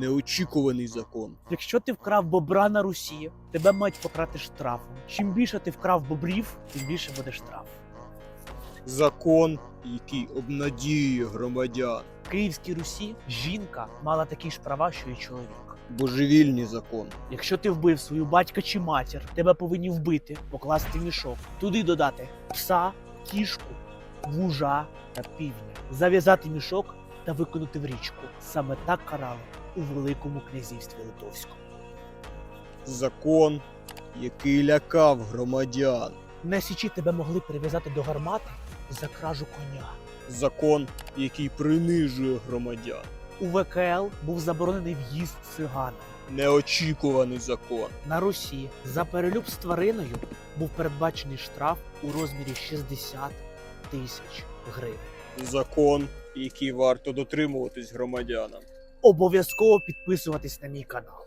Неочікуваний закон. Якщо ти вкрав бобра на Русі, тебе мають пократи штрафом. Чим більше ти вкрав бобрів, тим більше буде штраф. Закон, який обнадіює громадян. В Київській Русі жінка мала такі ж права, що й чоловік. Божевільний закон. Якщо ти вбив свою батька чи матір, тебе повинні вбити, покласти в мішок, туди додати пса, кішку, вужа та півня, зав'язати мішок та викинути в річку. Саме так карали у Великому князівстві Литовському. Закон, який лякав громадян. На січі тебе могли прив'язати до гармати за кражу коня. Закон, який принижує громадян. У ВКЛ був заборонений в'їзд цигана. Неочікуваний закон. На Русі за перелюб з твариною був передбачений штраф у розмірі 60 тисяч гривень. Закон, який варто дотримуватись громадянам. Обов'язково підписуватись на мій канал.